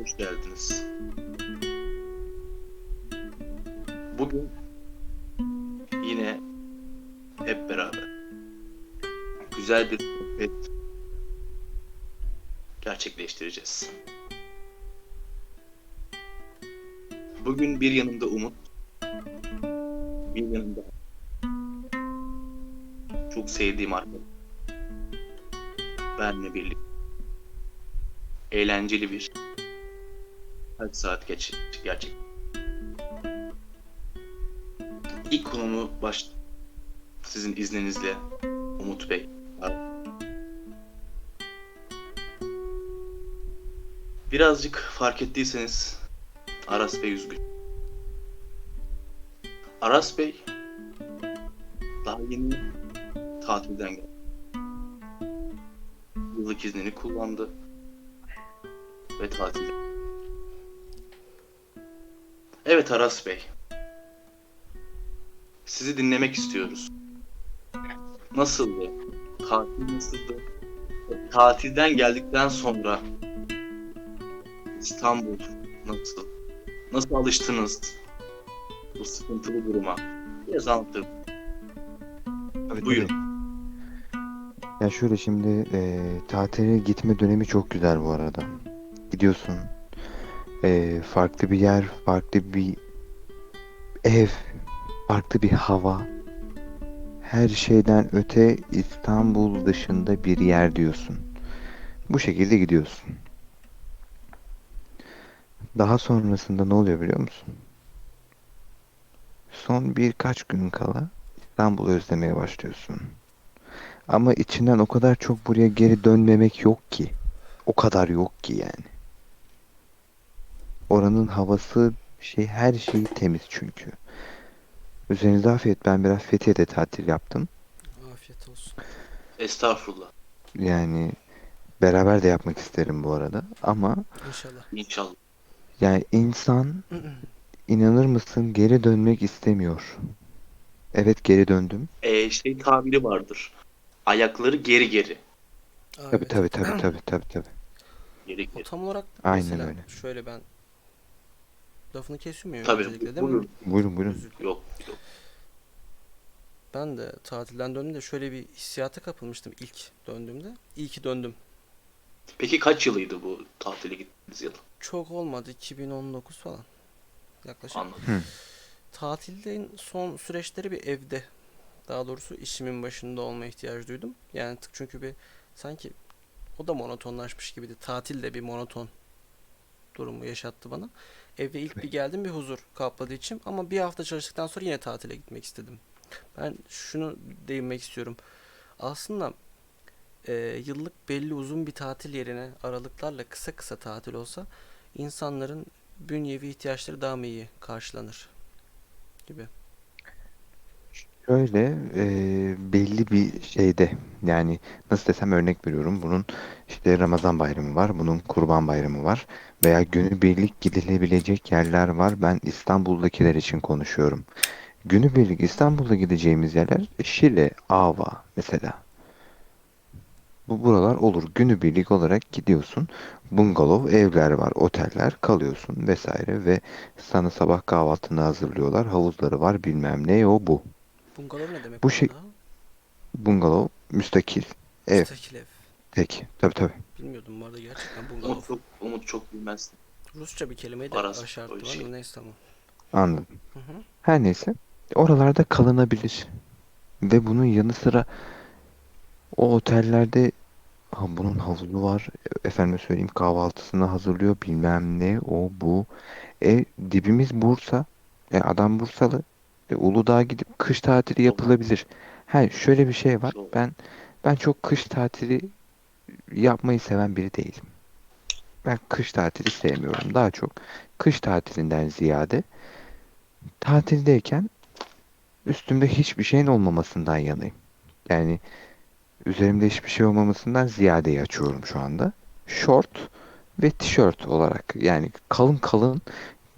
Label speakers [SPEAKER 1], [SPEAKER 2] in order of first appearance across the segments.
[SPEAKER 1] Hoş geldiniz. Bugün yine hep beraber güzel bir sohbet gerçekleştireceğiz. Bugün bir yanımda Umut, bir yanımda çok sevdiğim arkadaş. Benle birlikte eğlenceli bir kaç saat geç gerçek. İlk konumu baş sizin izninizle Umut Bey. Birazcık fark ettiyseniz Aras Bey üzgün. Aras Bey daha yeni tatilden geldi. Yıllık iznini kullandı ve tatilde. Evet Aras Bey. Sizi dinlemek istiyoruz. Nasıldı? Tatil nasıldı? Tatilden geldikten sonra İstanbul nasıl? Nasıl alıştınız bu sıkıntılı duruma? Biraz anlatır.
[SPEAKER 2] Tabii,
[SPEAKER 1] Buyurun.
[SPEAKER 2] tabii. Ya şöyle şimdi e, tatile gitme dönemi çok güzel bu arada. Gidiyorsun. e, farklı bir yer, farklı bir ev, farklı bir hava. Her şeyden öte İstanbul dışında bir yer diyorsun. Bu şekilde gidiyorsun. Daha sonrasında ne oluyor biliyor musun? Son birkaç gün kala İstanbul'u özlemeye başlıyorsun. Ama içinden o kadar çok buraya geri dönmemek yok ki. O kadar yok ki yani. Oranın havası şey her şeyi temiz çünkü. Üzerinize afiyet ben biraz Fethiye'de tatil yaptım.
[SPEAKER 3] Afiyet olsun.
[SPEAKER 1] Estağfurullah.
[SPEAKER 2] Yani beraber de yapmak isterim bu arada. Ama
[SPEAKER 3] İnşallah.
[SPEAKER 1] İnşallah.
[SPEAKER 2] yani insan inanır mısın geri dönmek istemiyor. Evet geri döndüm.
[SPEAKER 1] Ee, şey tabiri vardır. Ayakları geri geri.
[SPEAKER 3] Evet.
[SPEAKER 2] tabii tabii tabii tabii tabii.
[SPEAKER 1] Geri
[SPEAKER 3] O
[SPEAKER 1] geri.
[SPEAKER 3] tam olarak
[SPEAKER 2] Aynen
[SPEAKER 3] mesela
[SPEAKER 2] öyle.
[SPEAKER 3] şöyle ben lafını kesiyor muyum
[SPEAKER 1] Tabii.
[SPEAKER 3] öncelikle değil mi?
[SPEAKER 1] Buyurun.
[SPEAKER 2] Buyurun buyurun.
[SPEAKER 3] Özür dilerim.
[SPEAKER 1] Yok. yok.
[SPEAKER 3] Ben de tatilden döndüğümde şöyle bir hissiyata kapılmıştım ilk döndüğümde. İyi ki döndüm.
[SPEAKER 1] Peki kaç yılıydı bu tatile gittiğiniz yıl?
[SPEAKER 3] Çok olmadı 2019 falan. Yaklaşık.
[SPEAKER 1] Anladım.
[SPEAKER 2] Hı.
[SPEAKER 3] Tatilden son süreçleri bir evde. Daha doğrusu işimin başında olma ihtiyacı duydum. Yani t- çünkü bir sanki o da monotonlaşmış gibiydi. Tatil de bir monoton durumu yaşattı bana. Eve ilk bir geldim bir huzur kapladı içim ama bir hafta çalıştıktan sonra yine tatile gitmek istedim. Ben şunu değinmek istiyorum. Aslında e, yıllık belli uzun bir tatil yerine aralıklarla kısa kısa tatil olsa insanların bünyevi ihtiyaçları daha mı iyi karşılanır gibi.
[SPEAKER 2] Şöyle e, belli bir şeyde yani nasıl desem örnek veriyorum bunun işte Ramazan bayramı var bunun Kurban bayramı var veya günübirlik gidilebilecek yerler var ben İstanbul'dakiler için konuşuyorum. Günübirlik İstanbul'da gideceğimiz yerler Şile, Ava mesela. Bu buralar olur. Günübirlik olarak gidiyorsun. Bungalov evler var, oteller kalıyorsun vesaire ve sana sabah kahvaltını hazırlıyorlar. Havuzları var bilmem ne o bu.
[SPEAKER 3] Bungalov ne demek
[SPEAKER 2] Bu şey-
[SPEAKER 3] arada?
[SPEAKER 2] Bungalov, müstakil, ev,
[SPEAKER 3] Müstakil ev.
[SPEAKER 2] tek. Tabii tabii.
[SPEAKER 3] Bilmiyordum bu arada gerçekten bungalov.
[SPEAKER 1] Umut çok, Umut çok bilmez.
[SPEAKER 3] Rusça bir kelimeyi de
[SPEAKER 1] Aras-
[SPEAKER 3] aşarttı var
[SPEAKER 1] şey.
[SPEAKER 3] ama neyse tamam.
[SPEAKER 2] Anladım.
[SPEAKER 3] Hı hı.
[SPEAKER 2] Her neyse. Oralarda kalınabilir. Ve bunun yanı sıra o otellerde ha, bunun havuzu var. Efendime söyleyeyim kahvaltısını hazırlıyor bilmem ne o bu. E dibimiz Bursa. E adam Bursalı. E, Uludağ'a gidip kış tatili yapılabilir. Ha şöyle bir şey var. Ben ben çok kış tatili yapmayı seven biri değilim. Ben kış tatili sevmiyorum. Daha çok kış tatilinden ziyade tatildeyken üstümde hiçbir şeyin olmamasından yanayım. Yani üzerimde hiçbir şey olmamasından ziyadeyi açıyorum şu anda. Şort ve tişört olarak yani kalın kalın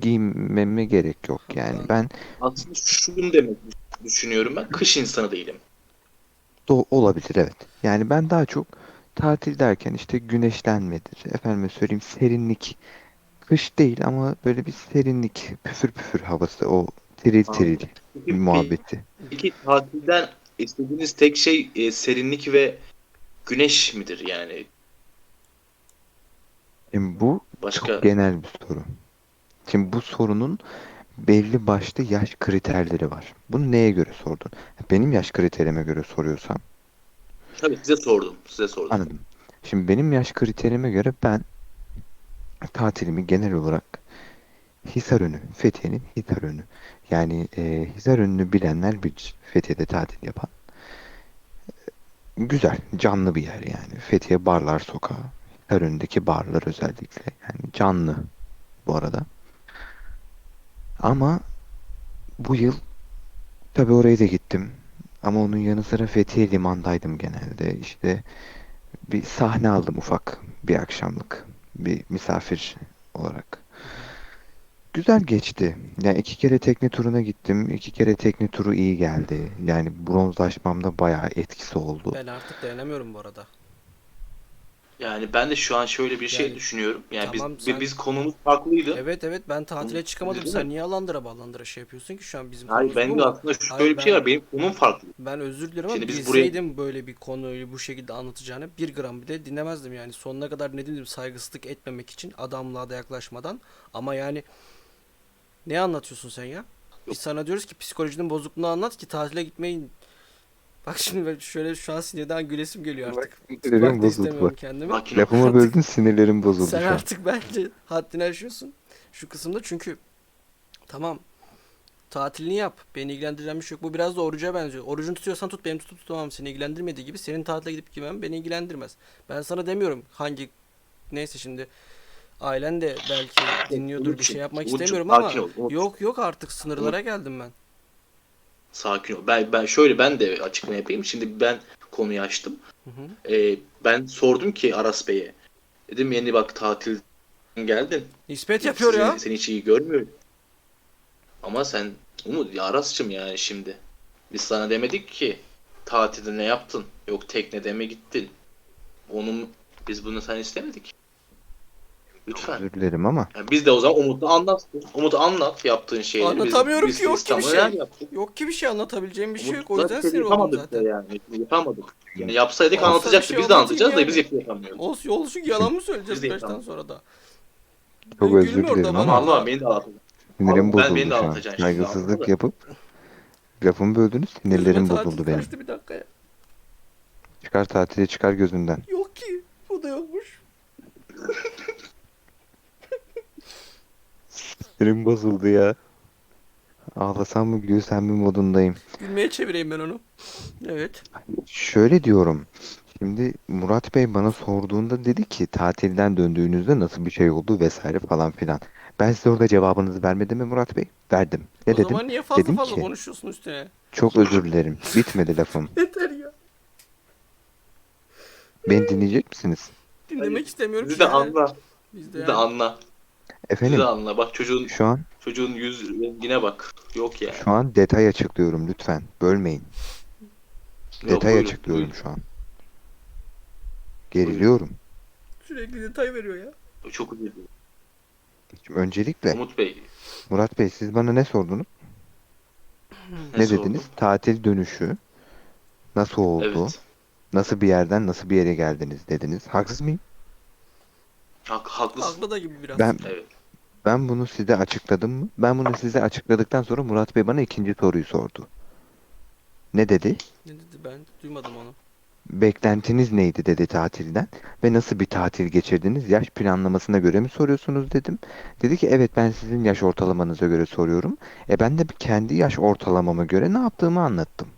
[SPEAKER 2] giymeme gerek yok yani. Ben
[SPEAKER 1] Aslında şunu demek düşünüyorum ben. Kış insanı değilim.
[SPEAKER 2] de olabilir evet. Yani ben daha çok tatil derken işte güneşlenmedir. Efendime söyleyeyim serinlik. Kış değil ama böyle bir serinlik, püfür püfür havası, o tiril
[SPEAKER 1] Peki,
[SPEAKER 2] muhabbeti.
[SPEAKER 1] Peki tatilden istediğiniz tek şey e, serinlik ve güneş midir yani?
[SPEAKER 2] Şimdi bu
[SPEAKER 1] Başka
[SPEAKER 2] çok genel bir soru. Şimdi bu sorunun belli başlı yaş kriterleri var. Bunu neye göre sordun? Benim yaş kriterime göre soruyorsan
[SPEAKER 1] tabii size sordum. Size sordum.
[SPEAKER 2] Anladım. Şimdi benim yaş kriterime göre ben tatilimi genel olarak Hisarönü, Fethiye'nin Hisarönü. Yani e, Hisarönü'nü bilenler bilir. Fethiye'de tatil yapan. Güzel, canlı bir yer yani. Fethiye Barlar Sokağı. Hisarönü'ndeki barlar özellikle. Yani canlı bu arada. Ama bu yıl tabii oraya da gittim. Ama onun yanı sıra Fethiye Liman'daydım genelde. İşte bir sahne aldım ufak bir akşamlık bir misafir olarak. Güzel geçti. Yani iki kere tekne turuna gittim. İki kere tekne turu iyi geldi. Yani bronzlaşmamda bayağı etkisi oldu.
[SPEAKER 3] Ben artık dayanamıyorum bu arada.
[SPEAKER 1] Yani ben de şu an şöyle bir şey
[SPEAKER 3] Yani,
[SPEAKER 1] düşünüyorum. Yani
[SPEAKER 3] tamam,
[SPEAKER 1] biz
[SPEAKER 3] sen-
[SPEAKER 1] biz konumuz farklıydı.
[SPEAKER 3] Evet evet ben tatile
[SPEAKER 1] Hı,
[SPEAKER 3] çıkamadım. Sen niye alandıra ballandıra şey yapıyorsun ki şu an bizim
[SPEAKER 1] Hayır
[SPEAKER 3] konumuz
[SPEAKER 1] ben de
[SPEAKER 3] mu?
[SPEAKER 1] aslında şöyle
[SPEAKER 3] Hayır,
[SPEAKER 1] bir şey
[SPEAKER 3] ben-
[SPEAKER 1] var. Benim konum farklı.
[SPEAKER 3] Ben özür dilerim ama
[SPEAKER 1] Şimdi biz buraya-
[SPEAKER 3] bilseydim böyle bir konuyu bu şekilde anlatacağını bir gram bile dinlemezdim yani. Sonuna kadar ne dedim saygısızlık etmemek için adamlığa da yaklaşmadan. Ama yani ne anlatıyorsun sen ya? Biz sana diyoruz ki psikolojinin bozukluğunu anlat ki tatile gitmeyin. Bak şimdi ben şöyle şu an sinirden gülesim geliyor artık.
[SPEAKER 2] Sinirlerim
[SPEAKER 3] Tutmak da
[SPEAKER 2] bozuldu bak.
[SPEAKER 3] kendimi.
[SPEAKER 1] Makine.
[SPEAKER 2] Lafımı
[SPEAKER 3] Artık-
[SPEAKER 2] böldün sinirlerim bozuldu
[SPEAKER 3] Sen
[SPEAKER 2] şu an.
[SPEAKER 3] artık bence haddini aşıyorsun şu kısımda çünkü tamam tatilini yap. Beni ilgilendiren bir şey yok. Bu biraz da oruca benziyor. Orucunu tutuyorsan tut benim tutup tutamam seni ilgilendirmediği gibi senin tatile gidip gitmem beni ilgilendirmez. Ben sana demiyorum hangi neyse şimdi ailen de belki dinliyordur bir şey yapmak istemiyorum ama yok yok artık sınırlara geldim ben.
[SPEAKER 1] Sakin ol. Ben, ben şöyle ben de açıklama yapayım. Şimdi ben konuyu açtım.
[SPEAKER 3] Hı hı.
[SPEAKER 1] Ee, ben sordum ki Aras Bey'e. Dedim yeni bak tatil geldin.
[SPEAKER 3] Nispet yapıyor ya.
[SPEAKER 1] Seni, hiç iyi görmüyor. Ama sen Umut ya Aras'cığım yani şimdi. Biz sana demedik ki tatilde ne yaptın? Yok teknede mi gittin? Onun biz bunu sen istemedik. Lütfen.
[SPEAKER 2] Özür dilerim ama
[SPEAKER 1] Yani biz de o zaman Umut'la anlat. Umut anlat yaptığın şeyleri.
[SPEAKER 3] Anlatamıyorum
[SPEAKER 1] biz,
[SPEAKER 3] ki, yok
[SPEAKER 1] biz
[SPEAKER 3] ki bir şey.
[SPEAKER 1] yaptık?
[SPEAKER 3] Yok ki bir şey anlatabileceğim bir şey yok. O yüzden
[SPEAKER 1] şey
[SPEAKER 3] sinir oldum
[SPEAKER 1] yapamadık
[SPEAKER 3] zaten.
[SPEAKER 1] da Yani. Yapamadık. Yani yapsaydık
[SPEAKER 3] Olsa
[SPEAKER 1] anlatacaktık.
[SPEAKER 3] şey
[SPEAKER 1] biz de anlatacağız da
[SPEAKER 3] yani.
[SPEAKER 1] biz yapamıyoruz.
[SPEAKER 3] Olsun olsun yalan mı söyleyeceğiz baştan sonra da?
[SPEAKER 2] çok
[SPEAKER 3] Ben
[SPEAKER 2] özür dilerim
[SPEAKER 3] da
[SPEAKER 2] ama.
[SPEAKER 1] Allah beni de anlatacak.
[SPEAKER 2] sinirim
[SPEAKER 1] ben-
[SPEAKER 2] bozuldu
[SPEAKER 1] beni de
[SPEAKER 2] şu an. Saygısızlık yapıp lafımı böldünüz sinirlerim bozuldu benim.
[SPEAKER 3] bir dakika ya.
[SPEAKER 2] Çıkar tatile çıkar gözümden.
[SPEAKER 3] Yok ki. O da yokmuş.
[SPEAKER 2] Sinirim bozuldu ya. Ağlasam mı gülsem mi modundayım.
[SPEAKER 3] Gülmeye çevireyim ben onu. Evet.
[SPEAKER 2] Şöyle diyorum. Şimdi Murat Bey bana sorduğunda dedi ki tatilden döndüğünüzde nasıl bir şey oldu vesaire falan filan. Ben size orada cevabınızı vermedim mi Murat Bey? Verdim. Ne
[SPEAKER 3] o
[SPEAKER 2] dedim?
[SPEAKER 3] zaman niye fazla
[SPEAKER 2] Dedim
[SPEAKER 3] fazla
[SPEAKER 2] ki-
[SPEAKER 3] konuşuyorsun üstüne?
[SPEAKER 2] Çok özür dilerim. Bitmedi lafım.
[SPEAKER 3] Yeter ya.
[SPEAKER 2] Beni dinleyecek misiniz?
[SPEAKER 3] Dinlemek istemiyorum
[SPEAKER 1] Bizi
[SPEAKER 3] ki
[SPEAKER 1] de anla.
[SPEAKER 3] Biz de
[SPEAKER 1] Bizi de
[SPEAKER 3] yani.
[SPEAKER 1] anla.
[SPEAKER 2] Efendim
[SPEAKER 1] de anla. Bak çocuğun
[SPEAKER 2] şu an
[SPEAKER 1] çocuğun yüz rengine bak. Yok ya.
[SPEAKER 2] şu an detay açıklıyorum lütfen. Bölmeyin. Detay
[SPEAKER 1] buyurun,
[SPEAKER 2] açıklıyorum
[SPEAKER 1] buyurun.
[SPEAKER 2] şu an. Geriliyorum.
[SPEAKER 3] Sürekli detay veriyor ya.
[SPEAKER 1] Çok üzüldüm.
[SPEAKER 2] Öncelikle
[SPEAKER 1] Umut Bey.
[SPEAKER 2] Murat Bey siz bana ne sordunuz? Ne,
[SPEAKER 1] sordun?
[SPEAKER 2] dediniz? Tatil dönüşü nasıl oldu?
[SPEAKER 1] Evet.
[SPEAKER 2] Nasıl bir yerden nasıl bir yere geldiniz dediniz. Haksız mıyım?
[SPEAKER 1] Hak, haklısın.
[SPEAKER 3] Haklı da gibi biraz.
[SPEAKER 2] Ben
[SPEAKER 1] Evet.
[SPEAKER 2] ben bunu size açıkladım mı? Ben bunu size açıkladıktan sonra Murat Bey bana ikinci soruyu sordu. Ne dedi?
[SPEAKER 3] Ne dedi ben duymadım onu.
[SPEAKER 2] Beklentiniz neydi dedi tatilden ve nasıl bir tatil geçirdiniz? Yaş planlamasına göre mi soruyorsunuz dedim. Dedi ki evet ben sizin yaş ortalamanıza göre soruyorum. E ben de kendi yaş ortalamama göre ne yaptığımı anlattım.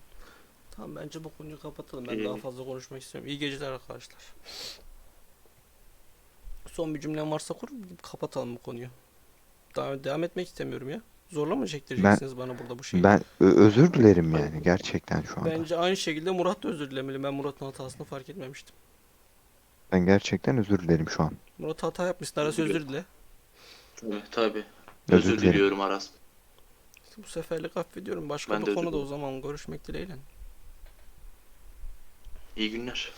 [SPEAKER 3] Tamam bence bu konuyu kapatalım. Ben
[SPEAKER 1] Ee,
[SPEAKER 3] daha fazla konuşmak istemiyorum. İyi geceler arkadaşlar. Son bir cümlem varsa kur kapatalım bu konuyu. Daha devam etmek istemiyorum ya. Zorla mı çektireceksiniz bana burada bu şeyi?
[SPEAKER 2] Ben özür dilerim yani gerçekten şu anda.
[SPEAKER 3] Bence aynı şekilde Murat da özür dilemeli. Ben Murat'ın hatasını fark etmemiştim.
[SPEAKER 2] Ben gerçekten özür dilerim şu an.
[SPEAKER 3] Murat hata yapmışsın. Arası özür dile.
[SPEAKER 1] Tabii tabii.
[SPEAKER 2] Özür
[SPEAKER 1] Özür, diliyorum Aras.
[SPEAKER 3] İşte bu seferlik affediyorum. Başka
[SPEAKER 1] Ben
[SPEAKER 3] bir konuda o zaman görüşmek dileğiyle.
[SPEAKER 1] İyi günler.